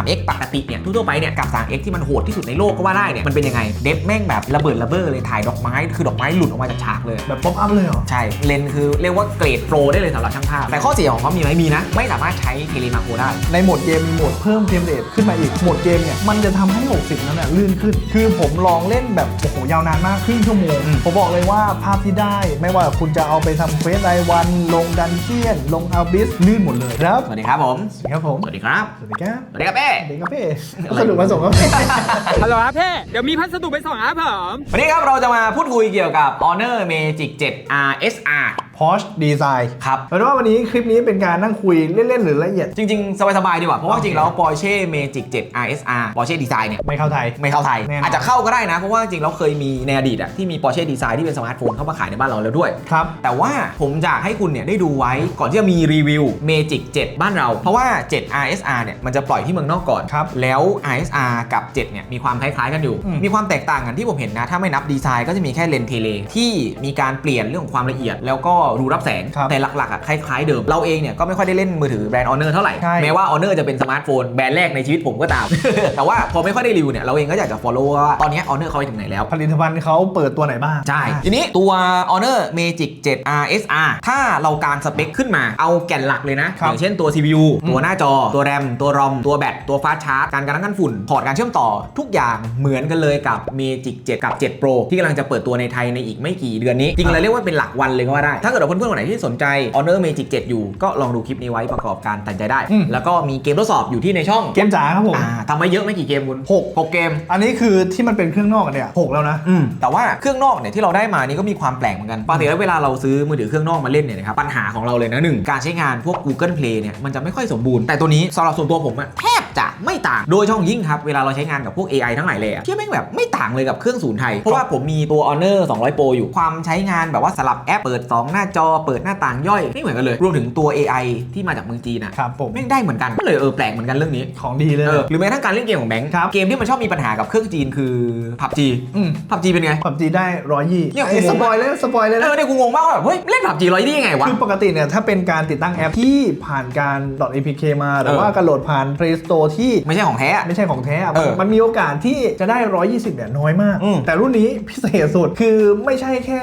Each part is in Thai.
3x ปกติเนี่ยทั่วๆไปเนี่ยกับ 3x ที่มันโหดที่สุดในโลกก็ว่าได้เนี่ยมันเป็นยังไงเดฟแม่งแบบระเบิดระเบ้อเลยถ่ายดอกไม้คือดอกไม้หลุดออกมาจากฉากเลย แบบป๊อปอัพเลยเหรอ ใช่ เลนส์คือเรียกว่าเกรดโปรได้เลยสำหรับช่างภาพ แต่ข้อเสียของเขามีไหมมีนะ ไม่สามารถใช้เทเลมาโครได้ ในโหมดเกมมีโหมดเพิ่มเฟรมเรทขึ้นมาอีก โหมดเกมเนี่ยมันจะทำให้ 60 นั้นน่ะลื่นขึ้น คือผมลองเล่นแบบโอ้โหยาวนานมากครึ่งชั่วโมงอืมผมบอกเลยว่าภาพที่ได้ ไม่ว่าคุณจะเอาไปทำเควสรายวัน ลงดันเจียน ลงอัลบิสลื่นหมดเลยครับ สวัสดีครับผม สวัสดีครับผม สวัสดีครับ สวัสดีครับ สวัสดีครับเป้สวัสดีครับเพ่สรุปมาส่งครับเพ่ฮัลโหลครับพี่เดี๋ยวมีพัสดุไปส่งครับผมวันนี้ครับเราจะมาพูดคุยเกี่ยวกับ Honor Magic 7 RSR พอชดีไซน์ครับเป็นว่าวันนี้คลิปนี้เป็นการนั่งคุยเล่นๆหรือละเอียด จริง ๆ สบายๆดีกว่า เพราะว่าจริงๆแล้ว Porsche Magic 7 RSR Porsche Design เนี่ยไม่เข้าไทย ไม่เข้าไทย แน่นอนอาจจะเข้าก็ได้นะ เพราะว่าจริงๆเราเคยมีในอดีตอะที่มี Porsche Design ที่เป็นสมาร์ทโฟนเข้ามาขายในบ้านเราแล้วด้วย ครับ แต่ว่าผมอยากให้คุณเนี่ยได้ดูไว้ก่อนที่จะมีรีวิว Magic 7 บ้านเรา เพราะว่า 7 RSR เนี่ยมันจะปล่อยที่เมืองนอกก่อน ครับแล้ว RSR กับ 7 เนี่ยมีความคล้ายๆกันอยู่ อืม มีความแตกต่างกันที่ผมเห็นนะ ถ้าไม่นับดีไซน์ก็จะมีแค่เลนส์เทเลที่มีการเปลี่ยนเรื่องของความละเอียด แล้วก็รูรับแสง ครับแต่หลักๆอะคล้ายๆเดิม เราเองเนี่ยก็ไม่ค่อยได้เล่นมือถือแบรนด์ Honor เท่าไหร่ ใช่ แม้ว่า Honor จะเป็นสมาร์ทโฟนแบรนด์แรกในชีวิตผมก็ตาม แต่ว่าพอไม่ค่อยได้รีวิวเนี่ยเราเองก็อยากจะ follow ว่าตอนนี้ Honor เขาไปถึงไหนแล้ว ผลิตภัณฑ์เขาเปิดตัวไหนบ้างใช่ ทีนี้ตัว Honor Magic 7 RSR ถ้าเราการสเปคขึ้นมาเอาแก่นหลักเลยนะ ครับอย่างเช่นตัว CPU อืมตัวหน้าจอ ตัว RAM ตัว ROM ตัวแบต ตัวฟาสชาร์จ การการตั้งกันฝุ่น พอร์ตการเชื่อมต่อ ทุกอย่างเหมือนกันเลยกับ Magic 7 กับ 7 Pro ที่กำลังจะเปิดตัวในไทยในอีกไม่กี่เดือนนี้ จริงๆเราเรียกว่าเป็นหลักวันเลยก็ว่าได้ ถ้าเกิดว่าเพื่อนๆคนไหนที่สนใจ Honor Magic 7 อยู่ ก็ลองดูคลิปนี้ไว้ประกอบการตัดสินใจได้ อืม แล้วก็มีเกมทดสอบอยู่ที่ในช่องเกมจ๋าครับผมอ่าทำไว้เยอะไม่กี่เกมคุณหกหกเกม อันนี้คือที่มันเป็นเครื่องนอกกันเนี่ยหกแล้วนะ อืมแต่ว่าเครื่องนอกเนี่ยที่เราได้มานี่ก็มีความแปลกเหมือนกันปกติแล้วเวลาเราซื้อมือถือเครื่องนอกมาเล่นเนี่ยนะครับปัญหาของเราเลยนะหนึ่งการใช้งานพวก Google Play เนี่ยมันจะไม่ค่อยสมบูรณ์แต่ตัวนี้สำหรับส่วนตัวผมอะแทบจะไม่ต่างโดยเฉพาะยิ่งครับเวลาเราใช้งานกับพวก AI ทั้งหลายเลยอะที่แม่งแบบไม่ต่างเลยกับเครื่องศูนย์ไทยเพราะว่าผมมีตัว Honor 200 Pro อยู่ความใช้งานแบบว่าสลับแอปเปิด2หน้าจอเปิดหน้าต่างย่อยไม่เหมือนกันเลย รวมถึงตัว AI ที่มาจากเมืองจีนอะครับผมแม่งได้เหมือนกันก็เลยเออแปลกเหมือนกันเรื่องนี้ของดีเลยเออหรือแม้กระทั่งการเล่นเกมของแบงค์ครับเกมที่มันชอบมีปัญหากับเครื่องจีนคือ PUBG อืม PUBG เป็นไงผับจีได้ร้อยยี่เนี่ยไอ้ผมสปอยเลยสปอยเลยเอนะอเนี่ยกูงงมากว่าแบบเฮ้ยเล่นผับจีร้อยได้ยังไงวะคือปกติเนี่ยถ้าเป็นการติดตั้งแอปที่ผ่านการ .apk มาหรือเออว่าการโหลดผ่าน Play Store ที่ไม่ใช่ของแท้อะไม่ใช่ของแท้อะเออมันมีโอกาสที่จะได้ 120เนี่ยน้อยมากอืมแต่รุ่นนี้พิเศษสุดคือไม่ใช่แค่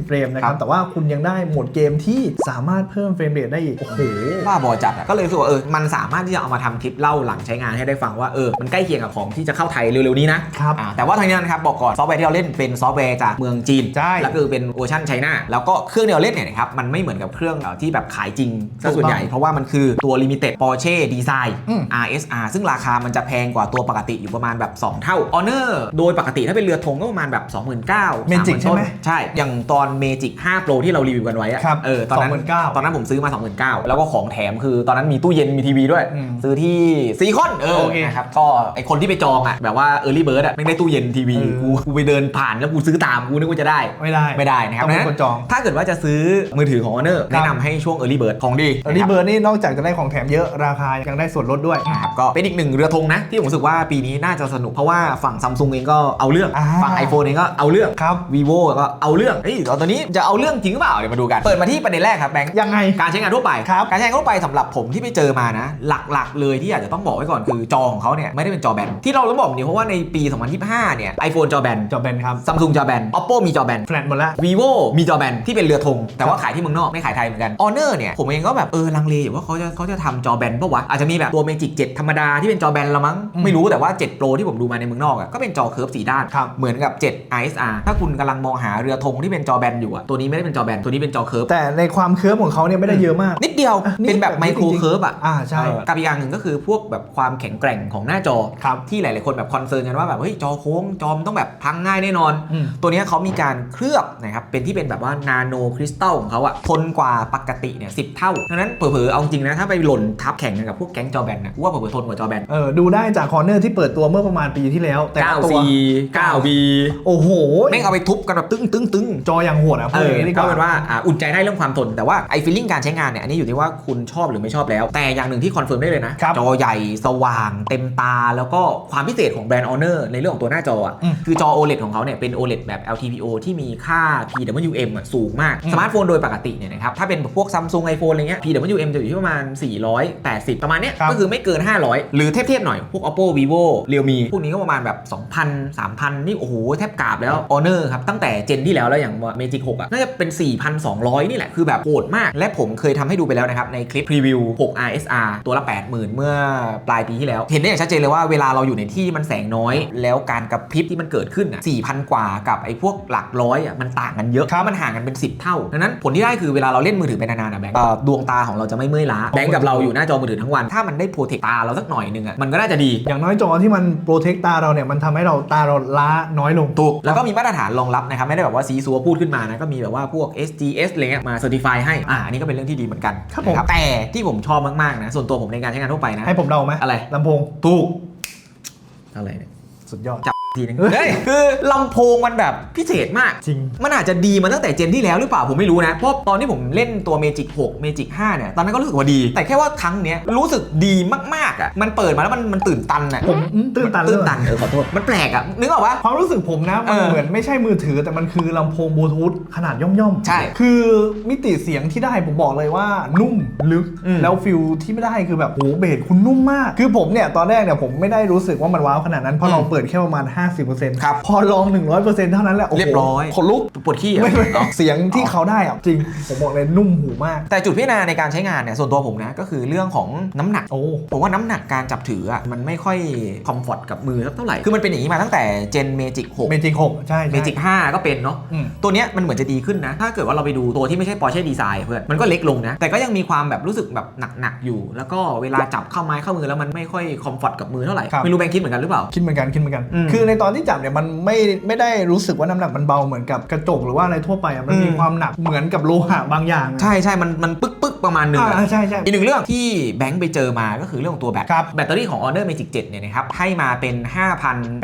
120 เฟรมนะคครัรับบแต่ว่าคุณยังได้โหมดเกมที่สามารถเพิ่มเฟรมเรทได้อีก โอ้โห บ้าบอจัดอะก็เลยรู้สึกว่าเออมันสามารถที่จะเอามาทำคลิปเล่าหลังใช้งานให้ได้ฟังว่าเออมันใกล้เคียงกับของที่จะเข้าไทยเร็วๆนี้นะครับอ่าแต่ว่าทางนี้นะครับบอกก่อนซอฟต์แวร์ที่เราเล่นเป็นซอฟต์แวร์จากเมืองจีนใช่แล้วก็คือเป็นเวอร์ชันไชน่าแล้วก็เครื่องที่เราเล่นเนี่ยนะครับมันไม่เหมือนกับเครื่องเอ่อที่แบบขายจริงซะส่วนใหญ่ เพราะว่ามันคือตัว Limited Porsche Design อืม RSR ซึ่งราคามันจะแพงกว่าตัวปกติอยู่ประมาณแบบ 2 เท่า Honor โดยปกติถ้าเป็นเรือธงก็ประมาณแบบ 29,000 Magic ใช่ไหมใช่ อย่างตอน Magic 5 Pro ที่เรารีวิวกันไว้อะครับเออตอนนั้น29,000ตอนนั้นผมซื้อมา 29,000แล้วก็ของแถมคือตอนนั้นมีตู้เย็นมีทีวีด้วย อืมซื้อที่ซีคอนเออโอเคนะครับก็ไอคนที่ไปจองอะแบบว่า Early Bird อะไม่งได้ตู้เย็นทีวีเออ กูกูไปเดินผ่านแล้วกูซื้อตามกูนึกว่าจะได้ ไม่ได้ไม่ได้นะครับต้องเป็นดังคนจอง ถ้าเกิดว่าจะซื้อมือถือของ Honor แนะนำให้ช่วง Early Bird ของดีอันนี้ะคบเบอร์นี่นอกจากจะได้ของแถมเยอะราคายังได้ส่วนลดด้วย นะครับก็เป็นอีกหนึ่งเรือธงนะ ที่ผมรู้สึกว่าปีนี้น่าจะสนุก เพราะว่าฝั่งซัมซุงเองก็เอาเรื่อง อ่า ฝั่ง iPhone เองก็เอาเรื่อง ครับ vivo ก็เอาเรื่องเฮ้ยเอาตัวนี้จะเอาเรื่องจริงหรือเปล่าเดี๋ยวมาดูกัน เปิดมาที่ประเด็นแรกครับแบงค์ยังไง การใช้งานทั่วไปครับการใช้งานทั่วไปสำหรับผมที่ไปเจอมานะ หลักๆ เลยที่อยากจะต้องบอกไว้ก่อนคือจอของเขาเนี่ยไม่ได้เป็นจอแบนที่เราต้องบอกเนี่ยเพราะว่าในปี2025เนี่ย iPhone จอแบนจอแบนครับซัมซุงจอแบน oppo มีจอแบนแฟลตหมดละ vivo มีจอแบนที่เป็นเรือธงแต่ว่าขายที่เมืองนอกไม่ขายไทยเหมือนกัน honor เนี่ยผมเองก็แบบเออลังเลอยู่ว่าเขาจะเขาจะทำจอแบนปะวะอาจจะมีแบบตัว magic 7ธรรมดาที่เป็นจอแบนละมั้งอืมไม่รู้แต่ว่า7 pro ที่ผมดูมาในเมืองนอกอะก็เป็นจอเคิร์ฟสีด้านครับเหมือนกับ7 ISR ถ้าคุณกำลังมองหาเรือธงที่เป็นจอแบนอยู่อะตัวนี้ไม่ได้เป็นจอแบนตัวนี้เป็นจอเคิร์ฟแต่ในความเคิร์ฟของเขาเนี่ยไม่ได้เยอะมาก นิดเดียวอะนิดเป็นแบบแบบไมนิดโครจริงๆเคิร์ฟอะอ่าใช่เออกับอีกอย่างหนึ่งก็คือพวกแบบความแข็งแกร่งของหน้าจอครับที่หลายๆคนแบบคอนเซิร์นกันว่าแบบเฮ้ยจอโค้งจอมนต้องแบบพังง่ายแน่นอนอืมตัวเนี้ยเขามีการเคลือบนะครับเป็นที่เป็นแบบว่านาโนคริสตัลของเขาอะทนกว่าปกติเนี่ยสิเท่าดังนั้นเผลอๆเอาจริงนะถ้าไปหล่นทับแข่งกันกับพวกแก๊งจอแบนนะกูว่าเผลอๆทนกว่าจอแบนเออดูได้จากคอร์เนอร์ที่เปิดตัวเมื่อประมาณปีที่แล้วแต่ละตัว 9C 9B โอ้โหแม่งเอาไปทุบกันแบบตึ้งตึ้งตึ้งจออย่างโหดอะพูเอดออย่างนี้ดีกก็ว่าเป็นว่าว่าอ่าอุ่นใจได้เรื่องความทน แต่ว่าไอ้ฟีลลิ่งการใช้งานเนี่ยอันนี้อยู่ที่ว่าคุณชอบหรือไม่ชอบแล้ว แต่อย่างหนึ่งที่คอนเฟิร์มได้เลยนะครับจอใหญ่สว่างเต็มตา แล้วก็ความพิเศษของแบรนด์ Honor ในเรื่องของตัวหน้าจออะอืมคือจอ OLED ของเขาเนี่ยเป็น OLED แบบ LTPO ที่มีค่า PWM อะสูงมากอืมสมาร์ทโฟนโดยปกติเนี่ยนะครับถ้าเป็นพวก Samsung iPhone อะไรเงี้ย PWM จะอยู่ที่ประมาณ 480 ประมาณเนี้ยครับก็คือไม่เกิน 500 หรือเทียบๆหน่อยพวก Oppo Vivo Realme พวกนี้ก็ประมาณแบบ 2,000 3,000 นี่โอ้โหแทบกราบแล้ว Honor ครับตั้งแต่เจนที่แล้วแล้วอย่าง Magic 6อะน่าจะเป็น4,200 นี่แหละ คือแบบโหดมาก และผมเคยทำให้ดูไปแล้วนะครับ ในคลิปพรีวิว 6 RSR ตัวละ 80,000 เมื่อปลายปีที่แล้ว เห็นได้อย่างชัดเจนเลยว่าเวลาเราอยู่ในที่มันแสงน้อย แล้วการกระพริบที่มันเกิดขึ้นอะ4,000 กว่ากับไอ้พวกหลักร้อยอะมันต่างกันเยอะมันห่างกันเป็น 10 เท่าดังนั้นผลที่ได้คือเวลาเราเล่นมือถือไปนานๆอะแบงค์เอ่อดวงตาของเราจะไม่เมื่อยล้าแบงค์กับเราอยู่หน้าจอมือถือทั้งวันถ้ามันได้โปรเทคตาเราสักหน่อยนึงอะมันก็น่าจะดีอย่างน้อยจอที่มันโปรเทคตาเราเนี่ยมันทำให้เราตาเราล้าน้อยลงถูกแล้วก็มีมาตรฐานรองรับนะครับไม่ได้แบบว่าซีซัวพูดขึ้นมานะก็มีแบบว่าพวก SGS อะไรเงี้ยมาเซอร์ติฟายให้อ่าอันนี้ก็เป็นเรื่องที่ดีเหมือนกันครับผม นะแต่ที่ผมชอบมากๆนะส่วนตัวผมในการใช้งานทั่วไปนะ ให้ผมเดาไหมอะไร ลำโพง ถูกอะไรเนี่ย สุดยอดจับ ทีนึงเฮ้ยเฮ้ยคือลำโพงมันแบบพิเศษมากจริง มันอาจจะดีมาตั้งแต่เจนที่แล้วหรือเปล่าผมไม่รู้นะ เพราะตอนที่ผมเล่นตัว Magic 6 Magic 5เนี่ย ตอนนั้นก็รู้สึกว่าดี แต่แค่ว่าครั้งเนี้ยรู้สึกดีมากๆอะ มันเปิดมาแล้วมันมันตื่นตันอะผมอืมตื่นตันตื่นเลยตันเออขอโทษ มันแปลกอะ นึกออกปะความรู้สึกผมนะ มันเออเหมือนไม่ใช่มือถือแต่มันคือลำโพงบลูทูธขนาดย่อมๆ ใช่ คือมิติเสียงที่ได้ผมบอกเลยว่านุ่มลึกอืมแล้วฟิลที่ไม่ได้คือแบบโหเบสคุณนุ่มมาก คือผมเนี่ยตอนแรกเนี่ยผมไม่ได้รู้สึกว่ามันว้าวขนาดนั้นเพราะเราเปิดแค่ประมาณ50%ครับพอลอง 100%เท่านั้นแหละโโหเรียบร้อยขนลุกปวดขี้อะไม่ไม่เนาะ เสียงที่เขาได้อะจริง ผมบอกเลยนุ่มหูมาก แต่จุดพิจารณาในการใช้งานเนี่ยส่วนตัวผมนะก็คือเรื่องของน้ำหนัก โอ้ ผมว่าน้ำหนักการจับถืออะมันไม่ค่อยคอมฟอร์ตกับมือสักเท่าไหร่ คือมันเป็นอย่างนี้มาตั้งแต่เจนเมจิก6 เมจิกหกใช่ใช่ เมจิก5ก็เป็นเนาะ อืม ตัวเนี้ยมันเหมือนจะดีขึ้นนะ ถ้าเกิดว่าเราไปดูตัวที่ไม่ใช่ Porsche Design เพื่อน มันก็เล็กลงนะ แต่ก็ยังมีความแบบรู้สึกแบบหนักๆอยู่ แล้วก็เวลาจับเข้าไม้เข้ามือแล้วมันไม่ค่อยคอมฟอร์ตกับมือเท่าไหร่ ครับ ไม่รู้แบงค์คิดเหมือนกันหรือเปล่า คิดเหมือนกันคิดเหมือนกัน อืม คือในตอนที่จับเนี่ยมันไม่ไม่ได้รู้สึกว่าน้ำหนักมันเบาเหมือนกับกระจกหรือว่าอะไรทั่วไปอะมันมีอืมความหนักเหมือนกับโลหะบางอย่างอะ ใช่ใช่มันมันปึ๊กปึ๊กประมาณหนึ่งอะอ่าใช่ใช่อีกหนึ่งเรื่องที่แบงค์ไปเจอมาก็คือเรื่องของตัวแบตครับแบตเตอรี่ของ Honor Magic 7 เนี่ยนะครับ ให้มาเป็น850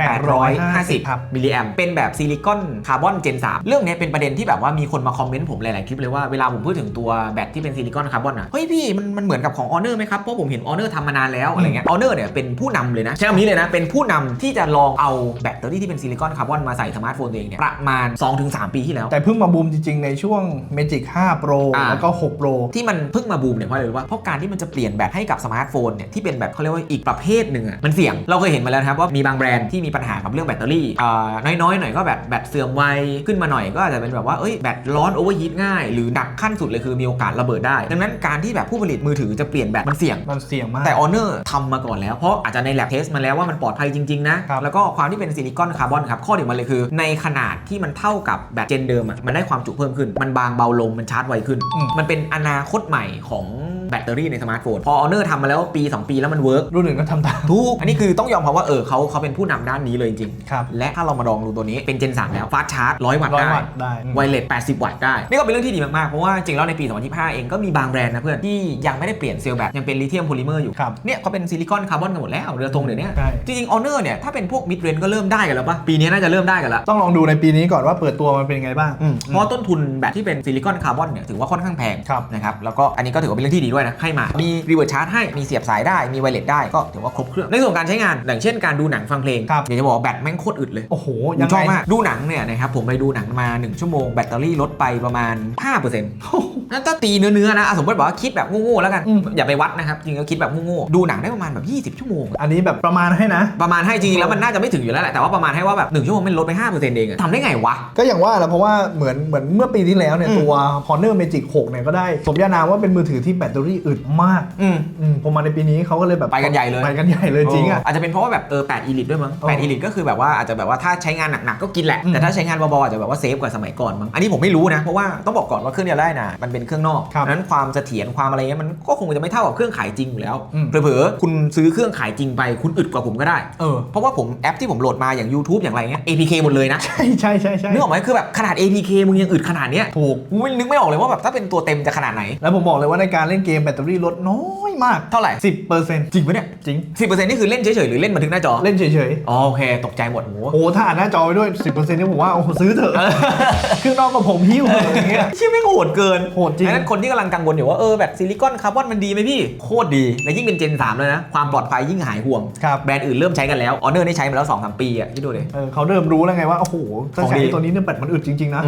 5,850มิลลิแอมเป็นแบบซิลิคอนคาร์บอนเจน 3 เรื่องเนี้ยเป็นประเด็นที่แบบว่ามีคนมาคอมเมนต์ผมหลาย ๆ คลิปเลยว่าเวลาผมพูดถึงตัวแบตที่เป็นซิลิคอนคาร์บอนอะ เฮ้ยพี่มันมันเหมือนกับของ Honor ไหมครับ เพราะผมเห็น Honor ทำมานานแล้วอะไรเงี้ย Honor เนี่ยเป็นผู้นำเลยนะ ใช้คำนี้เลยนะ เป็นผู้นำที่จะลองเอาแบตเตอรี่ที่เป็นซิลิคอนคาร์บอนมาใส่สมาร์ทโฟนตัวเองเนี่ยประมาณ 2-3 ปีที่แล้ว แต่เพิ่งมาบูมจริงๆ ในช่วง Magic 5 Pro อ่าแล้วก็ 6 Pro ที่มันเพิ่งมาบูมเนี่ยเพราะอะไรรู้ป่ะเพราะการที่มันจะเปลี่ยนแบตให้กับสมาร์ทโฟนเนี่ยที่เป็นแบบเขาเรียกว่าอีกประเภทหนึ่งอะมันเสี่ยงเราเคยเห็นมาแล้วนะครับว่ามีบางแบรนด์ที่มีปัญหากับเรื่องแบตเตอรี่อ่าน้อยๆหน่อยก็แบบแบตเสื่อมไวขึ้นมาหน่อยก็อาจจะเป็นแบบว่าเอ้ยแบตร้อนโอเวอร์ฮีทง่ายหรือหนักขั้นสุดเลยคือมีโอกาสระเบิดได้ดังนั้นการที่แบบผู้ผลิตมือถือจะเปลี่ยนแบตมันเสี่ยงมันเสี่ยงมากแต่ Honor ทำมาก่อนแล้วเพราะอาจจะใน lab test มาแล้วว่ามันปลอดภัยจริงๆนะครับแล้วก็ความที่เป็นซิลิคอนคาร์บอนครับข้อดีของมันเลยคือ ในขนาดที่มันเท่ากับแบตเจนเดิมอะมันได้ความจุเพิ่มขึ้น มันบางเบาลงมันชาร์จไวขึ้นอืมมันเป็นอนาคตใหม่ของแบตเตอรี่ในสมาร์ทโฟน พอ Honor ทำมาแล้วปี 2 ปีแล้วมันเวิร์กรุ่นอื่นก็ทำตามทุกอันนี้คือต้องยอมรับว่าเออเขาเขาเป็นผู้นำด้านนี้เลยจริงครับๆและถ้าเรามาลองดูตัวนี้เป็นเจน3แล้วฟาสชาร์จ100วัตต์ร้อยได้วัตต์ได้อืมไวเลส80วัตต์ได้ นี่ก็เป็นเรื่องที่ดีมากๆ เพราะว่าจริงๆแล้วในปี 2025 เองก็มีบางแบรนด์นะเพื่อนที่ยังไม่ได้เปลี่ยนเซลล์แบตยังเป็นลิเธียมโพลิเมอร์อยู่ครับเนี่ยเขาเป็นซิลิคอนคาร์บอนกันหมดแล้วเรือธงเดี๋ยวนี้ใช่จริงๆ Honor เนี่ยถ้าเป็นพวกมิดเรนก็เริ่มได้กันแล้วปะปีนี้น่าจะเริ่มได้กันแล้วต้องลองดูในปีนี้ก่อนว่าเปิดตัวมันเป็นไงบ้าง เพราะต้นทุนแบบที่เป็นซิลิคอนคาร์บอนเนี่ยถือว่าค่อนข้างแพงครับนะครับแล้วก็อันนี้ก็ถือว่าเป็นเรื่องที่ดีด้วยนะให้มา มีรีเวิร์สชาร์จให้มีเสียบสายได้มีไวเลสได้ก็ถือว่าครบเครื่องในส่วนของการใช้งานอย่างเช่นการดูหนังฟังเพลงครับอยากจะบอกว่าแบตแม่งโคตรอึดเลยโอ้โหผยัมงชไงอบมากดูหนังเนี่ยนะครับผมไปดูหนังมา 1 ชั่วโมงแบตเตอรี่ลดไปประมาณ5%นั่นถ้าตีเนื้อๆนะอะสมมติบอกว่าคิดแบบโง่ๆแล้วกันอืมอย่าไปวัดนะครับจริงๆก็คิดแบบโง่ๆดูหนังได้ประมาณแบบ 20 ชั่วโมงอะอันนี้แบบประมาณให้นะ ประมาณให้จริงๆแล้วมันน่าจะไม่ถึงอยู่แล้วแหละแต่ว่าประมาณให้ว่าแบบ1ชั่วโมงมันลดไป5%เองอะทำได้ไงวะ ก็อย่างว่าแหละเพราะว่าเหมือนเหมือนเมื่อปีที่แล้วเนี่ยอืมตัว Honor Magic 6เนี่ยก็ได้สมญานามว่าเป็นมือถือที่แบตเตอรี่อึดมากอืม อืมพอมาในปีนี้เขาก็เลยแบบไปกันใหญ่เลย ไปกันใหญ่เลยจริงอะ อาจจะเป็นเพราะว่าแบบเออ8อีลิตด้วยมั้งเออ8อีลิตก็คือแบบว่าอาจจะแบบว่าถ้าใช้งานหนักๆก็กินแหละ อืมแต่ถ้าใช้งานเบาๆอาจจะแบบว่าเซฟกว่าสมัยก่อนมั้งอันนี้ผมไม่รู้นะ เพราะว่าต้องบอกก่อนว่าเครื่องเดียวได้นะมันเป็นเป็นเครื่องนอกครับนั้นความเสถียรความอะไรเงี้ยมันก็คงจะไม่เท่ากับเครื่องขายจริงอยู่แล้วอืม เผลอๆคุณซื้อเครื่องขายจริงไปคุณอึดกว่าผมก็ได้ เออ เพราะว่าผมแอปที่ผมโหลหลดมาอย่าง YouTube อย่างไรเงี้ย APK หมดเลยนะใช่ใช่ใช่ใช่นึกออกไหมคือแบบขนาด APK มึงยังอึดขนาดเนี้ยถูกไม่นึกไม่ออกเลยว่าแบบถ้าเป็นตัวเต็มจะขนาดไหน แล้วผมบอกเลยว่าในการเล่นเกมแบตเตอรี่ลดน้อยมากเท่าไหร่สิบเปอร์เซ็นต์จริงไหมเนี่ยจริงสิบเปอร์เซ็นต์นี่คือเล่นเฉยๆหรือเล่นบันทึกหน้าจอเล่นเฉยๆอ๋อโอเคตกใจหมดโอ้โหถ้าอ่านหน้าจอไปด้วยสิบเปอร์เซ็นต์นี่ผมว่าโอ้ซื้อเถอะเครื่องนอกกับผมหิ้วอย่างเงี้ยชื่อไม่โหดเกินโหดจริงนั้นคนที่กำลังกังวลอยู่ว่าเออแบบซิลิคอนคาร์บอนมันดีไหมพี่โคตรดีและยิ่งเป็นเจน3แล้วนะความปลอดภัยยิ่งหายห่วงแบรนด์อื่นเริ่มใช้กันแล้วออเนอร์นี่ใช้มาแล้ว2-3ปีอะที่ดูเลยเขาเริ่มรู้แล้วไงว่า โอ้โหตั้งแต่ตัวนี้เนี่ยแบตมันอึดจริง ๆ นะ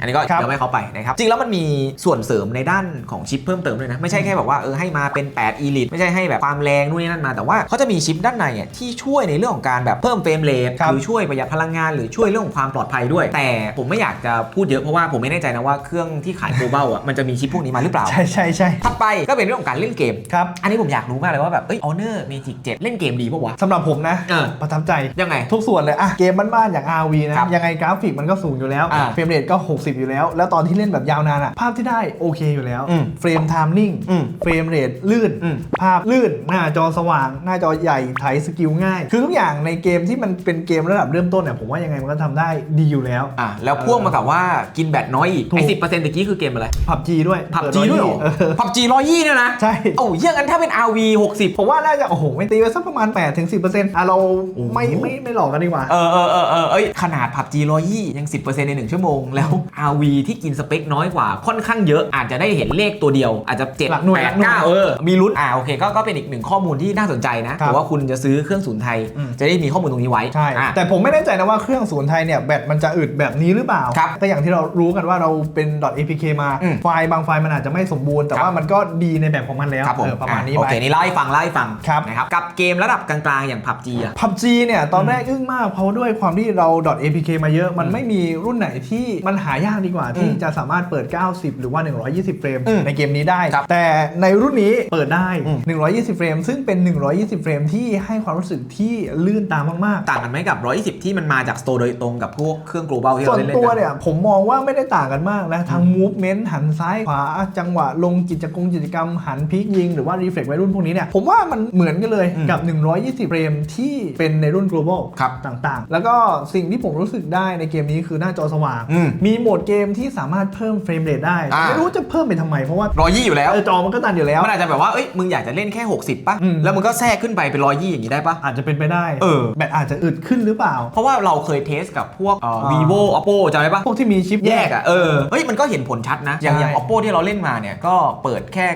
อันนี้ก็ครัเดี๋ยวไม่เขาไปนะครับ จริงแล้วมันมีส่วนเสริมในด้านของชิปเพิ่มเติมด้วยนะ ไม่ใช่แค่แบบว่าเออให้มาเป็น 8 Elite ไม่ใช่ให้แบบความแรงนู่นนี่นั่นมา แต่ว่าเขาจะมีชิปด้านในอะที่ช่วยในเรื่องของการแบบเพิ่มเฟรมเรทหรือช่วยประหยัดพลังงานหรือช่วยเรื่องของความปลอดภัยด้วย แต่ผมไม่อยากจะพูดเยอะเพราะว่าผมไม่แน่ใจนะว่าเครื่องที่ขาย global อะมันจะมีชิปพวกนี้มาหรือเปล่าใช่ใช่ใช่ถัดไปก็เป็นเรื่องของการเล่นเกม ครับอันนี้ผมอยากรู้มากเลยว่าแบบเอ้ย Honor Magic 7 เล่นเกมดีปะวะ สำหรับผมนะประทับใจ ยังทุกส่วนเลยอะเกมบ้านๆอย่าง RV นะ ครับยังไงกราฟิกมันก็สูงอยู่แล้ว อ่าเฟรมเรทก็ 60 อยู่แล้ว แล้วตอนที่เล่นแบบยาวนานอะภาพที่ได้โอเคอยู่แล้ว อืมเฟรมไทม์นิ่ง อืมเฟรมเรทลื่น อืมภาพลื่น หน้าจอสว่าง หน้าจอใหญ่ไถสกิลง่าย คือทุกอย่างในเกมที่มันเป็นเกมระดับเริ่มต้นเนี่ยผมว่ายังไงมันก็ทำได้ดีอยู่แล้ว อะแล้วพ่วงมากับว่ากินแบตน้อยอีกถูก ไอ้สิบเปอร์เซ็นต์ตะกี้คือเกมอะไรผับจีด้วยผับเปิจีด้วยเหรอเออผับจีร้อยยี่เนี่ยนะใช่ โอ้าเยี่ยงั้นถ้าเป็น RV 60 ผมว่าน่าจะโอ้โหไม่ตีไว้สักประมาณ8ถึง10%อะเราโอ้โหไม่ไม่ไม่หลอกกันดีกว่า เออเออเออเออเอ้ยขนาดผับจีร้อยยี่ยัง 10%ใน 1 ชั่วโมง แล้ว RV ที่กินสเปคน้อยกว่าค่อนข้างเยอะอาจจะได้เห็นเลขตัวเดียว อาจจะ7หลักหน่วยหลักหน่วย9เออ มีลุ้นอ่าโอเคก็ก็เป็นอีกหนึ่งข้อมูลที่น่าสนใจนะครับแต่ว่าคุณจะซื้อเครื่องศูนย์ไทยอืมจะได้มีข้อมูลตรงนี้ไว้ใช่ อะ แต่ผมไม่แน่ใจนะว่าเครื่องศูนย์ไทยเนี่ยแบตมันจะอึดแบบนี้หรือเปล่า ครับก็อย่างที่เรารู้กันว่าเราเป็น .apk มา อืมไฟล์บางไฟล์มันอาจจะไม่สมบูรณ์ แต่ครับ ว่ามันก็ดีในแบบของมันแล้วครับผมเออประมาณนี้อ่โอไป เคนี่เล่าให้ฟังเล่าให้ฟังครับ นะครับกับเกมระดับกลางๆอย่างผับจีอะพับจีเนี่ยตอนแรกอึ้งมากเพราะด้วยความที่เรา .apk มาเยอะ มันไม่มีรุ่นไหนที่มันหายากดีกว่า ที่อืมจะสามารถเปิด 90 หรือว่า 120 เฟรมอืมในเกมนี้ได้ครับแต่ในรุ่นนี้เปิดได้อืม120 เฟรม ซึ่งเป็น 120 เฟรมที่ให้ความรู้สึกที่ลื่นตามมากๆ ต่างกันไหมกับ 120 ที่มันมาจากสโตร์โดยตรงกับพวกเครื่อง global ที่ส่เราวนเล่นๆตัวกันเนี่ยผมมองว่าไม่ได้ต่างกันมากนะทั้ง movement หันซ้ายขวาจังหวะลงกิจกรรมกิจกรรมหันพลิกยิงหรือว่า reflect วัยรุ่นพวกนี้เนี่ยผมว่ามันเหมือนกันเลยอืมกับ 120 เฟรมที่เป็นในรุ่น global ครับต่างๆ แล้วก็สิ่งที่ผมรู้สึกได้ในเกมนี้คือหน้าจอสว่าง อืมมีโหมดเกมที่สามารถเพิ่มเฟรมเรทได้ อ่า ไม่รู้จะเพิ่มไปทำไม เพราะว่าร้อยยี่อยู่แล้ว เออจอมันก็ตันอยู่แล้ว มันอาจจะแบบว่า เอ้ย มึงอยากจะเล่นแค่ 60ป่ะ อืม แล้วมึงก็แทรกขึ้นไปเป็นร้อยยี่อย่างนี้ได้ป่ะ อาจจะเป็นไปได้เออ แบตอาจจะอึดขึ้นหรือเปล่า เพราะว่าเราเคยเทสกับพวกเอ่อ อ่า vivo oppo จำได้ป่ะ พวกที่มีชิป แยกอะ เออ เฮ้ย มันก็เห็นผลชัดนะ อย่างใช่อย่าง oppo ที่เราเล่นมาเนี่ย ก็เปิดแค่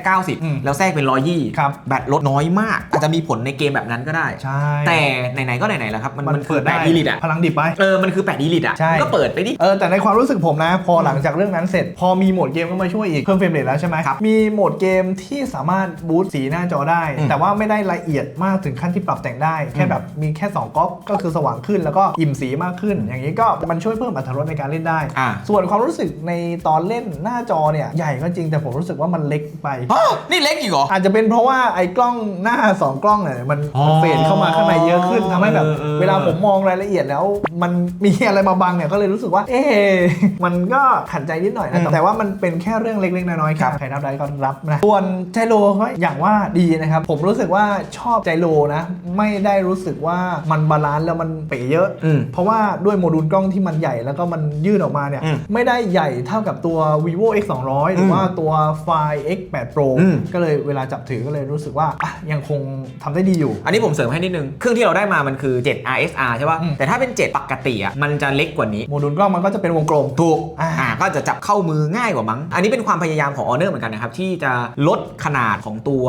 อืม90 แล้วแทรกเป็นร้อยยี่ครับ แบตลดน้อยมาก อาจจะมีผลในเกมแบบนั้นก็ได้ ใช่ แต่ไหนๆก็ไหนๆแล้วครับมันมันมันคืเปิอดแปได้ดอีลิตอะพลังดิบไปเออมันคือ8 e l i t อะใช่มึงก็เปิดไปดิเออแต่ในความรู้สึกผมนะ พอหลังจากเรื่องนั้นเสร็จ พอมีโหมดเกมเข้ามาช่วยอีกเพิ่มเฟรมเรทแล้วใช่ไหมครับมีโหมดเกมที่สามารถบูสต์สีหน้าจอได้อืมแต่ว่าไม่ได้ละเอียดมากถึงขั้นที่ปรับแต่งได้ แค่แบบมีแค่2ก๊อกก็คือสว่างขึ้นแล้วก็อิ่มสีมากขึ้น อย่างนี้ก็มันช่วยเพิ่มอรรถรสในการเล่นได้อ่าส่วนความรู้สึกในตอนเล่นหน้าจอเนี่ยใหญ่ก็จริงแต่ผมรู้สึกว่ามันเล็กไปฮะนี่เล็กอีกเหรออาจจะเป็นเพราะว่าไอ้กล้องหน้า 2 กล้องเนี่ยมันอ๋อมันเฟดเข้ามาข้างในเยอะขึ้นทำให้แบบเออเออเวลาผมมองรายละเอียดแล้ว มันมีอะไรมาบังเนี่ยก็เลยรู้สึกว่า เอ๊ะมันก็ขัดใจนิดหน่อยนะอืมแต่ว่ามันเป็นแค่เรื่องเล็กๆน้อยๆคครัรับบใครรับได้ก็รับนะส่วนไจโรก็อย่างว่าดีนะครับ ผมรู้สึกว่าชอบไจโรนะ ไม่ได้รู้สึกว่ามันบาลานซ์แล้วมันเป๋เยอะอืมเพราะว่าด้วยโมดูลกล้องที่มันใหญ่แล้วก็มันยื่นออกมาเนี่ยอืมไม่ได้ใหญ่เท่ากับตัว vivo x 2 0 0หรือว่าตัว Fire x 8 pro อืมก็เลยเวลาจับถือก็เลยรู้สึกว่าอะยังคงทำได้ดีอยู่ อันนี้ผมเสริมให้นิดนึง เครื่องที่เราได้มามันคือ 7 RSR ใช่ป่ะ อืม แต่ถ้าเป็น 7 ปกติอะ มันจะเล็กกว่านี้ โมดูลกล้องมันก็จะเป็นวงกลม ถูก อ่า อ่า ก็จะจับเข้ามือง่ายกว่ามั้ง อันนี้เป็นความพยายามของ Honor เหมือนกันนะครับ ที่จะลดขนาดของตัว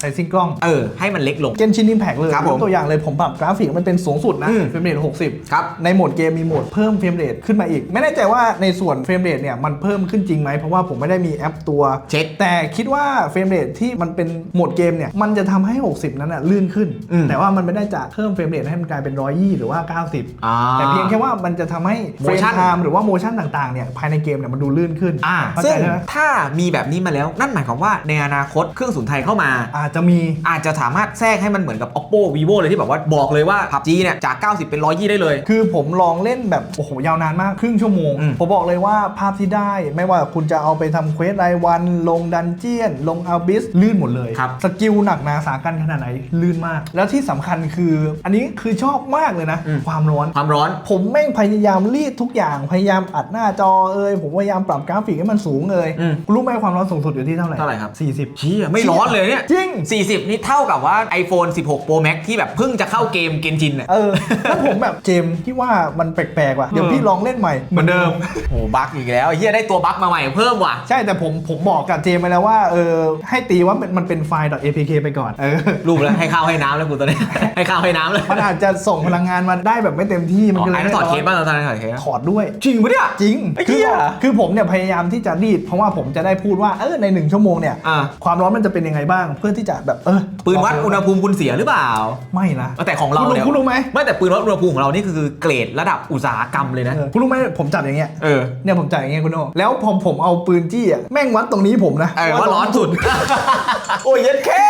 ใส่ซิงกล้องเออ ให้มันเล็กลง เกนชินอิมแพกเลยครับผมยกตัวอย่างเลยผมปรับกราฟิกมันเป็นสูงสุดนะอืม เฟรมเรท60 ครับ ในโหมดเกมมีโหมดเพิ่มเฟรมเรทขึ้นมาอีก ไม่แน่ใจว่าในส่วนเฟรมเรทเนี่ยมันเพิ่มขึ้นจริงไหมเพราะว่าผมไม่ได้มีแอปตัว เช็ค แต่คิดว่าเฟรมเรทที่มันเป็นโหมดเกมเนี่ยมันจะทำให้ 60 นั้นน่ะลื่นขึ้น อืม แต่ว่ามันไม่ได้จะเพิ่มเฟรมเรทให้มันกลายเป็น120 หรือว่า 90 อ่า แต่เพียงแค่ว่ามันจะทำให้เฟรม Motion ไทม์หรือว่าโมชั่นต่างๆเนี่ยภายในเกมเนี่ยมันดูลื่นขึ้นอ่าเข้าซึ่ใจงใช่ไหมถ้ามีแบบนี้มาแล้วนั่นหมายความว่าในอนาคตเครื่องศูนย์ไทยเข้ามา อาจจะมี อาจจะสามารถแทรกให้มันเหมือนกับ oppo vivo เลยที่แบบว่าบอกเลยว่า PUBG เนี่ยจาก 90 เป็น 120 ได้เลย คือผมลองเล่นแบบ โอ้โห ยาวนานมาก ครึ่งชั่วโมง อืมผมบอกเลยว่าภาพที่ได้ไม่ว่าคุณจะเอาเอาไปทำเควสรายวัน ลงดันเจียน ลงอัลบิส ลื่นหมดเลย ครับสกิลหนักหนาสากันขนาดไหน ลื่นมาก แล้วที่สำคัญคือ อันนี้คือชอบมากเลยนะ อืม ความร้อน ความร้อน ผมแม่งพยายามรีดทุกอย่างพยายามอัดหน้าจอเอ่ยผมพยายามปรับกราฟิกให้มันสูงเลยอืมรู้ไหมความร้อนสูงสุดอยู่ที่เท่าไหร่เท่าไหร่ครับ40เชี่ยไม่ร้อนเลยเนี่ยจริง 40 นี่เท่ากับว่า iPhone 16 Pro Max ที่แบบเพิ่งจะเข้าเกมเกนจินอะ เออแล้วผมแบบเจมส์ที่ว่ามันแปลกๆว่ะเดี๋ยวเออพี่ลองเล่นใหม่โอ้บั๊กอีกแล้วเฮียได้ตัวบั๊กมาใหม่เพิ่มว่ะ ใช่แต่ผมผมบอกกับเจมส์ไปแล้วว่าเออให้ตีว่ามันมันเป็นไฟล์ .apk ไปก่อนเออรูปแล้วให้ข้าวให้น้ำแล้วกูตอนนี้ ให้ข้าวให้น้ำเลยมันอาจจะส่งพลังงานมาได้แบบไม่เต็มที่มันอ๋อก็เลไอ้ยนั่นถอดเคสไม่บ้างตอนนั้นถอดเคสถอดด้วย จริงปะเนี่ย จริงไอ้คืเหี้ยคือผมเนี่ยพยายามที่จะรีดเพราะว่าผมจะได้พูดว่าเออในหนึ่งชั่วโมงเนี่ย อ่า ความร้อนมันจะเป็นยังไงบ้างเพื่อที่จะแบบเออปืนวัดอุณหภูมิคุณเสียหรือเปล่า ไม่นะแต่ของเราเนี่ยคุณรู้ไหมไม่แต่ปืนวัดอุณหภูมิของเรานี่คือเกรดระดับอุตสาหกรรมเลยนะ เออคุณรู้ไหมผมจับอย่างเงี้ยเออ เนี่ยผมจับอย่างเงี้ยคุณโอแล้วผมผมเอาปืนจี้อะแม่งวัดตรงนี้ผมนะเออว่าร้อนสุด โอ้ยเย็ดแค่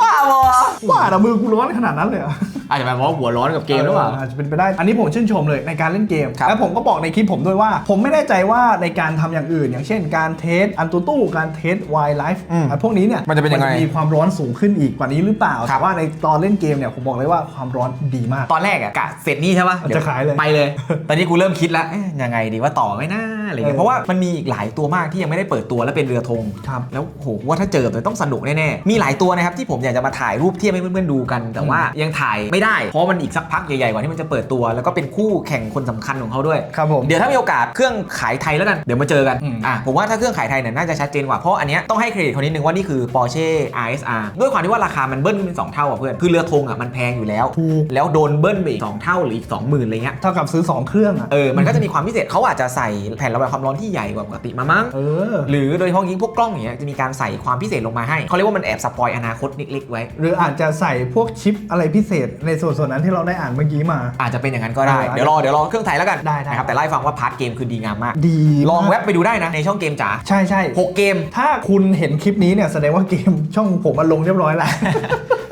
ว้าวะว่าแต่มือกูร้อนขนาดนั้นเลยเหรอ อาจจะเป็นเพราะหัวร้อนกับเกมหรือเปล่าอาจจะเป็นไปได้ อันนี้ผมชื่นชมเลยในการเล่นเกม ครับแล้วผมก็บอกในคลิปผมด้วยว่า ผมไม่แน่ใจว่าในการทำอย่างอื่น อย่างเช่นการเทสอันตูตู้การเทสไวไลฟ์อืมพวกนี้เนี่ยมันจะเป็นยังไงมีความร้อนสูงขึ้นอีกกว่านี้หรือเปล่า ครับ แต่ว่าในตอนเล่นเกมเนี่ยผมบอกเลยว่าความร้อนดีมาก ตอนแรกอะกะเสร็จนี่ใช่ปะจะขายเลยไปเลย ตอนนี้กูเริ่มคิดแล้วเอ๊ะยังไงดีว่าต่อไหม่น่าอะไรเงี้ยเออ เพราะว่ามันมีอีกหลายตัวมากที่ยังไม่ได้เปิดตัวและเป็นเรือธง ครับ แล้วโหว่าถ้าเจอมันต้องสนุกแน่ๆ มีหลายตัวนะครับที่ผมอยากจะมาถ่ายรูปเทียบให้เพื่อนๆดูกัน แต่ว่ายังถ่ายไม่ได้ เพราะมันอีกสักพักใหญ่ๆกว่าที่มันจะเปิดตัว แล้วก็เป็นคู่แข่งคนสำคัญของเขาด้วย ครับผม เดี๋ยวถ้ามีโอกาสเครื่องขายไทยแล้วกัน เดี๋ยวมาเจอกันอืมอะ ผมว่าถ้าเครื่องขายไทยเนี่ยน่าจะชัดเจนกว่า เพราะอันเนี้ยต้องให้เครดิตเขานิดนึงว่านี่คือ Porsche RSR ด้วยความที่ว่าราคามันเบิ้ลขึ้นเป็น2เท่าอะเพื่อน คือเรือธงอะมันแพงอยู่แล้วถูกแล้วโดนเบิ้ลไปอีก2เท่าหรืออีก20,000อะไรเงี้ย เท่ากับซื้อ 2 เครื่องอะ เออ มันก็จะมีความพิเศษเขาอาจจะใส่แผ่นระบายความร้อนที่ใหญ่กว่าปกติมามั้งเออหรือโดยเฉพาะยิ่งพวกกล้องอย่างเงี้ยจะมีการใส่ความพิเศษลงมาให้เขาเรียกว่ามันแอบสปอยอนาคตเล็กๆไว้ หรืออาจจะใส่พวกชิปอะไรพิเศษในส่วนส่วนนั้นที่เราได้อ่านเมื่อกี้มา อาจจะเป็นอย่างนั้นก็ได้เออเดี๋ยวรอเดี๋ยวรอเครื่องไทยแล้วกันได้ได้นะครับแต่ไล่าให้ฟังว่าพาร์ทเกมคือดีงามมาก ดีลองมากแว็บไปดูได้นะในช่องเกมจ๋าใช่ใช่หกเกม ถ้าคุณเห็นคลิปนี้เนี่ยแสดงว่าเกมช่องผมมันลงเรียบร้อยแล้ว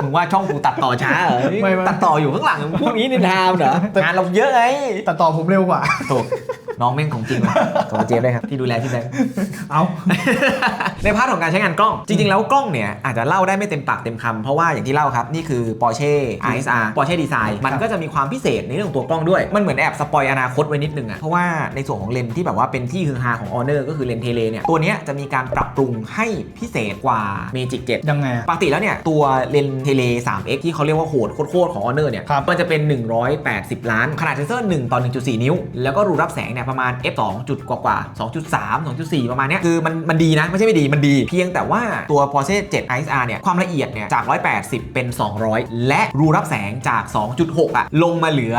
มึงว่าช่องกูตัดต่อช้าเหรอไม่ไม่ตัดต่ออยู่ข้างหลังพวกนี้ในทามเหรองานเราเยอะไงแต่ต่อผมเร็วกว่าถูก น้องแม่งของจริงว่ะขอบคุณเจฟด้วยครับที่ดูแลที่แบงค์ เอาในพาร์ทของการใช้งานกล้อง จริง ๆ แล้วกล้องเนี่ยอาจจะเล่าได้ไม่เต็มปากเต็มคำเพราะว่าอย่างที่เล่าครับ นี่คือ Porsche RSR Porsche Design มันก็จะมีความพิเศษในเรื่องของตัวกล้องด้วย มันเหมือนแอบสปอยอนาคตไว้นิดนึงอะเพราะว่าในส่วนของเลนส์ที่แบบว่าเป็นที่ฮือฮาของ Honor ก็คือเลนส์เทเลเนี่ยตัวเนี้ยจะมีการปรับปรุงให้พิเศษกว่า Magic 7 ยังไงอะ ปกติแล้วเนี่ย ตัวเลนส์เทเล 3x ที่เขาเรียกว่าโหดโคตรๆของ Honor เนี่ยครับ มันจะเป็น 180 ล้าน ขนาดเซนเซอร์ 1 ต่อ 1.4 นิ้ว แล้วก็รูรับแสงเนี่ยประมาณ f 2จุดกว่าๆ2.3 2.4 ประมาณเนี้ยคือมันมันดีนะ ไม่ใช่ไม่ดีมันดี เพียงแต่ว่าตัว Porsche 7 ISR เนี่ย ความละเอียดเนี่ย จาก 180 เป็น 200 และรูรับแสงจาก 2.6อะลงมาเหลือ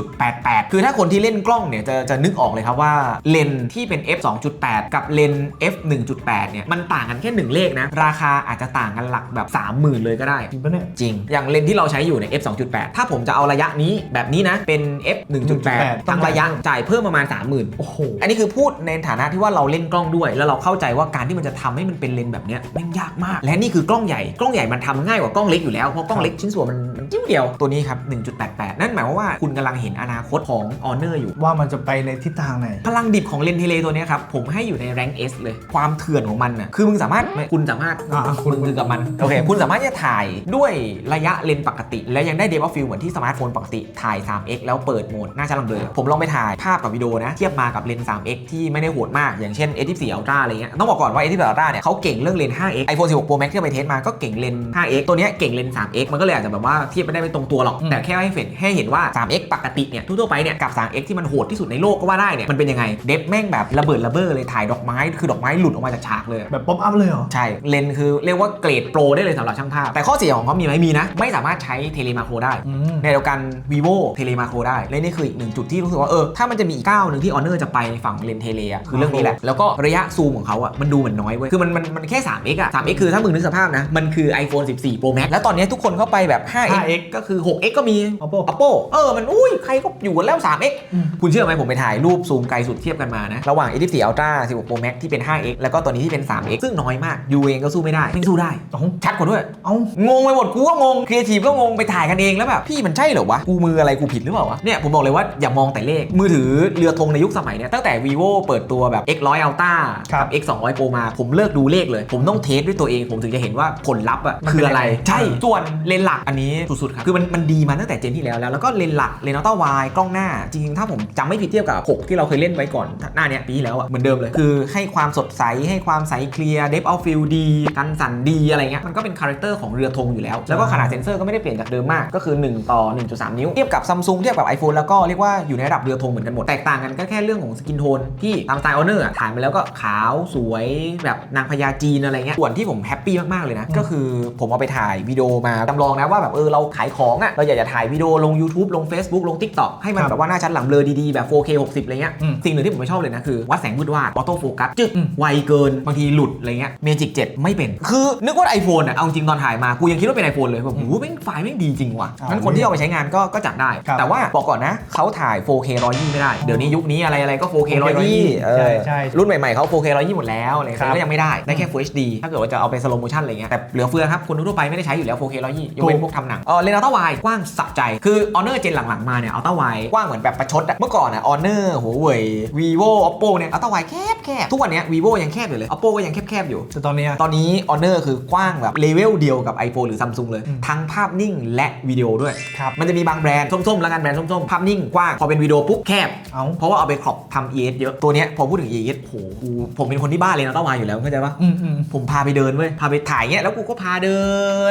1.88 คือถ้าคนที่เล่นกล้องเนี่ย จะจะนึกออกเลยครับว่าเลนส์ที่เป็น f 2.8 กับเลนส์ f 1.8 เนี่ย มันต่างกันแค่ 1 เลขนะ ราคาอาจจะต่างกันหลักแบบ 30,000 เลยก็ได้ จริงปะเนี่ยจริง อย่างเลนส์ที่เราใช้อยู่ใน f 2.8 ถ้าผมจะเอาระยะนี้แบบนี้นะเป็น f 1.8ทั้งระยะจ่ายเพิ่มประมาณ30,000โอ้โห อันนี้คือพูดในฐานะที่ว่าเราเล่นกล้องด้วย แล้วเราเข้าใจว่าการที่มันจะทำให้มันเป็นเลนส์แบบเนี้ยแม่งยากมาก และนี่คือกล้องใหญ่ กล้องใหญ่มันทำง่ายกว่ากล้องเล็กอยู่แล้ว เพราะกล้องเล็กชิ้นส่วนมันมันจิ้วเดียว ตัวนี้ครับ 1.88 นั่นหมายความว่าคุณกำลังเห็นอนาคตของ Honor อยู่ ว่ามันจะไปในทิศทางไหน พลังดิบของเลนส์เทเลตัวเนี้ยครับ ผมให้อยู่ในแรง S เลย ความเถื่อนของมันน่ะ คือมึงสามารถไม่คุณสามารถอ่าคุคุณณคือกับมัน โอเค คุณสามารถที่จะถ่ายด้วยระยะเลนส์ปกติ และยังได้เดฟฟิลเหมือนที่สมาร์ทโฟนปกติ ถ่าย 3x แล้วเปิดโหมดหน้าชัดลำเบลอผมลองไปถ่ายภาพกับวิดีโอนะเทียบมากับเลนส์ 3x ที่ไม่ได้โหดมากอย่างเช่น S24 Ultra อะไรเงี้ยต้องบอกก่อนว่า S24 Ultra เนี่ยเขาเก่งเรื่องเลนส์ 5x iPhone 16 Pro Max ที่เราไปเทสมาก็เก่งเลนส์ 5x ตัวเนี้ยเก่งเลนส์ 3x มันก็เลยอาจจะแบบว่าเทียบไม่ได้ไม่ตรงตัวหรอกอืมแต่แค่ให้เห็นให้เห็นว่า 3x ปกติเนี่ยทั่วๆไปเนี่ยกับ 3x ที่มันโหดที่สุดในโลกก็ว่าได้เนี่ยมันเป็นยังไงเดฟแม่งแบบระเบิดระเบ้อเลยถ่ายดอกไม้คือดอกไม้หลุดออกมาจากฉากเลยแบบป๊อปอัพเลยเหรอใช่เลนส์คือเรียกว่าเกรดโปรได้เลยสำหรับช่างภาพแต่ข้อเสียของเขามีไหมมีนะ ไม่สามารถใช้เทเลมาโครได้อืมในเดียวกัน vivo เทเลมาโครได้และนี่คืออีกหนึ่งจุดที่รู้สึกว่าเออถ้ามันจะมีอีกก้าวหนึ่งที่ Honor จะไปในฝั่งเลนส์เทเลอะคือเรื่องนี้แหละ แล้วก็ระยะซูมของเขาอะมันดูเหมือนน้อยเว้ย คือมันมันมันแค่ 3x อะ 3x คือถ้ามึงนึกสภาพนะ มันคือ iPhone 14 Pro Max แล้วตอนนี้ทุกคนเข้าไปแบบ 5x 5x ก็คือ 6x ก็มี Oppo Oppo เออ มันอุ้ยใครก็อยู่กันแล้ว 3x อืมคุณเชื่อไหมผมไปถ่ายรูปซูมไกลสุดเทียบกันมานะ ระหว่าง A14 Ultra 16 Pro Max ที่เป็น 5x แล้วก็ตัวนี้ที่เป็น 3x ซึ่งน้อยมากยูเองก็สู้ไม่ได้ไม่สู้ได้เอ้าชัดกว่าด้วย เอ้างงไปหมดกูก็งงครีเอทีฟก็งงไปถ่ายกันเองแล้วแบบพี่มันใช่เหรอวะกูมืออะไรกูผิดหรือเปล่าวะเนี่ยผมบอกเลยว่าอย่ามองแต่เลขมือถือเรือรือธงในยุคสมัยเนี้ยตั้งแต่ vivo เปิดตัวแบบ x 1 0 0 ultra ครับกับ x 2 0 0 pro มาผมเลิกดูเลขเลย ผมต้องเทสด้วยตัวเองผมถึงจะเห็นว่าผลลัพธ์อะมันเป็นคืออะไร ยังไง ใช่เออส่วนเลนส์หลักอันนี้สุดๆครับ คือมันมันดีมาตั้งแต่เจนที่แล้วแล้วแล้วก็เลนส์หลักเลนส์อัลตร้าไวกล้องหน้า จริงๆ ถ้าผมจำไม่ผิดเทียบกับ 6 ที่เราเคยเล่นไว้ก่อนหน้าเนี้ยปีที่แล้วอะเหมือนเดิมเลย คือให้ความสดใสให้ความใสเคลียร์ depth of field ดีกันสั่นดีอะไรเงี้ยมันก็เป็นคาแรคเตอร์ของเรือธงอยู่แล้ว แล้วก็ขนาดเซนเซอร์ก็ไม่ได้เปลี่ยนจากเดิมมากก็คือ 1 ต่อ 1.3 นิ้วเทียบกับซัมซุงเทียบกับ iPhone แล้วก็เรียกว่าอยู่ในระดับเรือธงเหมือนกันหมดแตกต่างกันก็แค่เรื่องของสกินโทนที่ตามสไตล์ออเนอร์ถ่ายมาแล้วก็ขาวสวยแบบนางพญาจีนอะไรเงี้ยส่วนที่ผมแฮปปี้มาก ๆ เลยนะ ก็คือผมเอาไปถ่ายวิดีโอมาจำลองนะว่าแบบเออเราขายของอะ่ะเราอยากจะถ่ายวิดีโอลง YouTube ลง Facebook ลง TikTok ให้มันครับแบบว่าหน้าชัดหลังเบลอดีๆ แบบ 4K 60 อะไรเงี้ยอืมสิ่งหนึ่งที่ผมไม่ชอบเลยนะคือวัดแสงวืดวาดออโต้โฟกัสจึกอืมไวเกินบางทีหลุดอะไรเงี้ยเมจิก7ไม่เป็น คือนึกว่า iPhone อะเอาจริงตอนถ่ายมากูยังคิดว่าเป็น iPhone เลยแบบโอ้โหแม่งไฟล์แม่งดีจริงว่ะเอางั้นคนที่เอาไปใช้งานก็ก็จัดได้ครับแต่ว่าบอกก่อนนะเขาถ่าย 4K 120ไม่ได้เดี๋ยวนี้ยุคนี้อะไรอะไรก็ 4K 120เออใช่ใช่รุ่นใหม่ๆเขา 4K 120หมดแล้วอะไรครับก็ยังไม่ได้ได้แค่ Full HD ถ้าเกิดว่าจะเอาไป slow motion อะไรเงี้ยแต่เหลือเฟือครับคนทั่วไปไม่ได้ใช้อยู่แล้ว 4K 120ยกเว้นพวกทำหนังเออเลนส์อัลต้าไวกว้างสะใจคือ Honor เจนหลังๆมาเนี่ยอัลต้าไวกว้างเหมือนแบบประชดอะเมื่อก่อนอะ Honor หัวเว่ย vivo oppo เนี่ยอัลต้าไวแคบแคบทุกวันเนี้ย vivo ยังแคบอยู่เลย oppo ก็ยังแคบๆอยู่แต่ตอนเนี้ยตอนนี้ Honor คือกว้างแบบเลเวลเดียวกับ iPhone หรือ Samsung เลยอืมทั้งภาพนิ่งและวิดีโอด้วยครับมันจะมีบางแบรนด์ส้มๆแล้วกันแบรนด์ส้มๆภาพนิ่งกว้างพอเป็นวิดีโอปุ๊บแคบเอาเพราะว่าเอาไปครอปทำ ES เยอะตัวเนี้ยพอพูดถึง ES โหกูผมเป็นคนที่บ้าเลยนะต้องวายอยู่แล้วเข้าใจปะอืมอืมผมพาไปเดินเว้ยพาไปถ่ายเงี้ยแล้วกูก็พาเดิ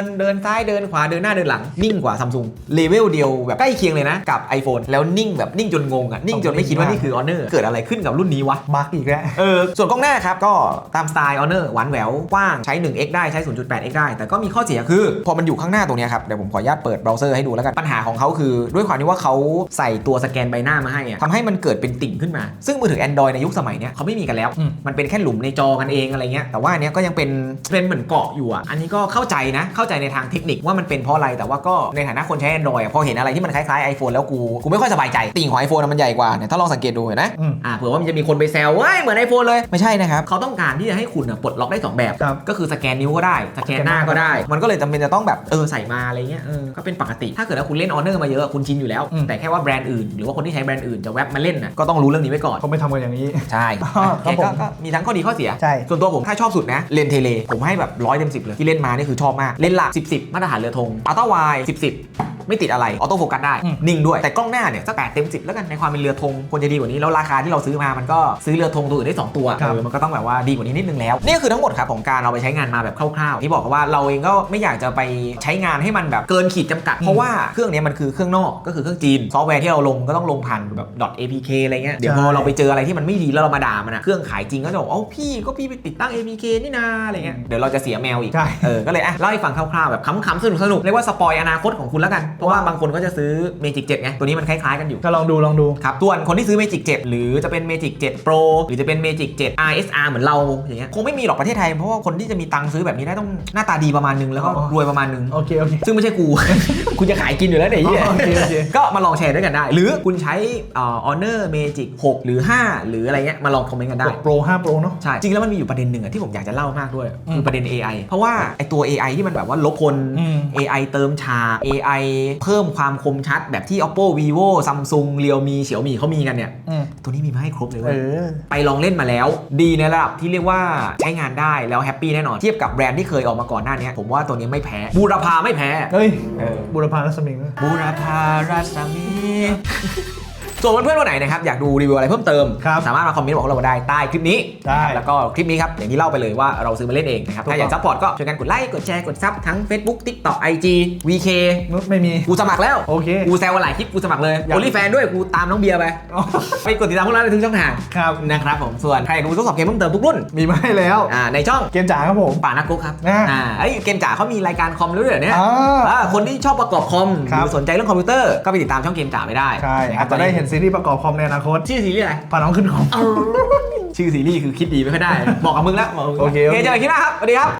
น เดินซ้ายเดินขวาเดินหน้าเดินหลังนิ่งกว่าซัมซุงเลเวลเดียวแบบใกล้เคียงเลยนะกับ iPhone แล้วนิ่งแบบนิ่งจนงงอะนิ่งจนไม่คิดว่านี่คือ Honor เกิดอะไรขึ้นกับรุ่นนี้วะ บักอีกแล้ว เออส่วนกล้องหน้าครับ ก็ตามสไตล์ Honor หวานแหววกว้างใช้ 1x ได้ใช้ 0.8x ได้ แต่ก็มีข้อเสียคือ พอมันอยู่ข้างหน้าตรงเนี้ยครับ เดี๋ยวผมขออนุญาตเปิดเบราว์เซอร์ให้ดูแล้วกัน ปัญหาของเขาคือ ด้วยความที่ว่าเขาใส่ตัวสแกนใบหน้ามาให้อะทำให้มันเกิดเป็นติ่งขึ้นมา ซึ่งมือถือ Android ในยุคสมัยเนี้ยเขาไม่มีกันแล้ว อืม มันเป็นแค่หลุมในจอกันเองอะไรเงี้ย แต่ว่าอันเนี้ยก็ยังเป็นเป็นเหมือนเกาะอยู่อะ อันนี้ก็เข้าใจนะ เข้าใจในทางเทคนิคว่ามันเป็นเพราะอะไร แต่ว่าก็ในฐานะคนใช้ Android อะพอเห็นอะไรที่มันคล้ายๆ iPhone แล้วกู กูไม่ค่อยสบายใจ ติ่งของ iPhone อะมันใหญ่กว่าเนี่ยถ้าลองสังเกตดูเห็นไหมอืม อ่าเผื่อว่ามันจะมีคนไปแซวเว้ยเหมือน iPhone เลย ไม่ใช่นะครับ เขาต้องการที่จะให้คุณอะปลดล็อกได้2แบบ ครับ ก็คือสแกนนิ้วก็ได้ สแกนหน้าก็ได้ มันก็เลยจำเป็นจะต้องแบบเออใส่มาอะไรเงี้ยเออก็เป็นปกติ ถ้าเกิดว่าคุณเล่น Honor มาเยอะคุณชินอยู่แล้ว อืม แต่แค่ว่าแบรนด์อื่นหรือว่าคนที่ใช้แบรนด์อื่นจะแวบมาเล่นน่ะก็ต้องรู้เรื่องนี้ไว้ก่อน เขาไม่ทำกันอย่างนี้ ใช่อ๋อครับโอเคก็ผมก็มีทั้งข้อดีข้อเสีย ใช่ ส่วนตัวผมถ้าชอบสุดนะเลนเทเล ผมให้แบบร้อยเต็มสิบเลย ที่เล่นมานี่คือชอบมาก เลนหลัก 10 10 มาตรฐานเรือธงอัลต้าไว10 10 ไม่ติดอะไรออโต้โฟกัสได้อืมนิ่งด้วยแต่กล้องหน้าเนี่ยสักแปดเต็มสิบแล้วกันในความเป็นเรือธงควรจะดีกว่านี้แล้วราคาที่เราซื้อมามันก็ซื้อเรือธงตัวอื่นได้ 2 ตัวครับเออมันก็ต้องแบบว่าดีกว่านี้นิดนึงแล้วนี่ก็คือทั้งหมดครับของการเอาไปใช้งานมาแบบคร่าวๆ ที่บอกว่าเราเองก็ไม่อยากจะไปใช้งานให้มันแบบเกินขีดจำกัด เพราะว่าเครื่องเนี้ยมันคือเครื่องนอกก็คือเครื่องจีนซอฟต์แวร์ที่เราลงก็ต้องลงผ่านแบบ .apk อะไรเงี้ยเดี๋ยวพอเราไปเจออะไรที่มันไม่ดีแล้วเรามาด่ามันอะเครื่องขายจริงก็จะบอกเอ้าพี่ก็พี่ไปติดตั้ง apk นี่นาอะไรเงี้ยเดี๋ยวเราจะเสียแมวอีกใช่เออก็เลยอะเล่าให้ฟังคร่าวๆแบบขำๆสนุกๆเรียกว่าสปอยอนาคตของคุณแล้วกันเพราะว่าบางคนก็จะซื้อ Magic 7ไงตัวนี้มันคล้ายๆกันอยู่ก็ลองดูลองดูครับส่วนคนที่ซื้อ Magic 7หรือจะเป็น Magic 7 Pro หรือจะเป็น Magic 7 RSR เหมือนเราอย่างเงี้ยคงไม่มีหรอกประเทศไทยเพราะว่าคนที่จะมีตังค์ซื้อแบบนี้ได้ต้องหน้าตาดีประมาณนึงแล้วก็อ๋อรวยประมาณนึงโอเคโอเคซึ่งไม่ใช่กูคุณจะขายกินอยู่แล้วเนี่ยไอ้เหี้ยอ๋อโอเคโอเคก็มาลองแชร์ด้วยกันได้ หรือคุณใช้เอ่อ Honor Magic 6หรือ 5 หรืออะไรเงี้ยมาลองคอมเมนต์กันได้กดโปร5โปรเนาะใช่จริงแล้วมันมีอยู่ประเด็นหนึ่งอะที่ผมอยากจะเล่ามากด้วยอืมคือประเด็น AI เพราะว่าไอตัว AI ที่มันแบบว่าลบคนอืม AI เติมฉาก AI เพิ่มความคมชัดแบบที่ Oppo Vivo Samsung Realme Xiaomi เขามีกันเนี่ย อืมตัวนี้มีมาให้ครบเลยเอเว้ยอ ไปลองเล่นมาแล้ว ดีในระดับที่เรียกว่าใช้งานได้แล้วแฮปปี้แน่นอน เทียบกับแบรนด์ที่เคยออกมาก่อนหน้านี้ผมว่าตัวนี้ไม่แพ้บูรพาไม่แพ้ เฮ้ย เออ บุรพารัศมิงบูรพาราชมี ส่วนเพื่อนๆคนไหนนะครับอยากดูรีวิวอะไรเพิ่มเติม ครับสามารถมาคอมเมนต์บอกเราได้ใต้คลิปนี้ได้นะครับแล้วก็คลิปนี้ครับอย่างที่เล่าไปเลยว่าเราซื้อมาเล่นเองนะครับถูกต้อง ถ้าอยากซัพพอร์ตก็ช่วยกันกดไลค์กดแชร์กดซับทั้ง Facebook TikTok IG VK ไม่มี กูสมัครแล้วโอเคกูแซวกันหลายคลิปกูสมัครเลยอยาก โอลิแฟนด้วยกูตามน้องเบียร์ไปอ๋อไปกดติดตามพวกเราในทุกช่องทางครับนะครับผมส่วนใครอยากดูทดสอบเกมเพิ่มเติมทุกรุ่นมีมาให้แล้ว อ่าในช่อง เกมจ๋าครับผม ป่านักกุ๊กครับ อ่าอ่าไอ้ยเกมจ๋าเขามีรายการคอมด้วยเหรอเนี่ยอ่าอ่าคนที่ชอบประกอบคอมหครับรือสนใจเรื่องคอมพิวเตอร์ก็ไปติดตามช่องเกมจ๋าไปได้ใช่นคอารัจบจะได้เห็นซีรีส์ประกอบคอมในอนาคตชื่อซีรีส์อะไรพาน้องขึ้นคอม ชื่อซีรีส์คือคิดดีไม่ค่อยได้ บอกกับมึงแล้วบอกกับมึงโอเคโอเค เจอกันคลิปหน้าครับสวัสดีครับ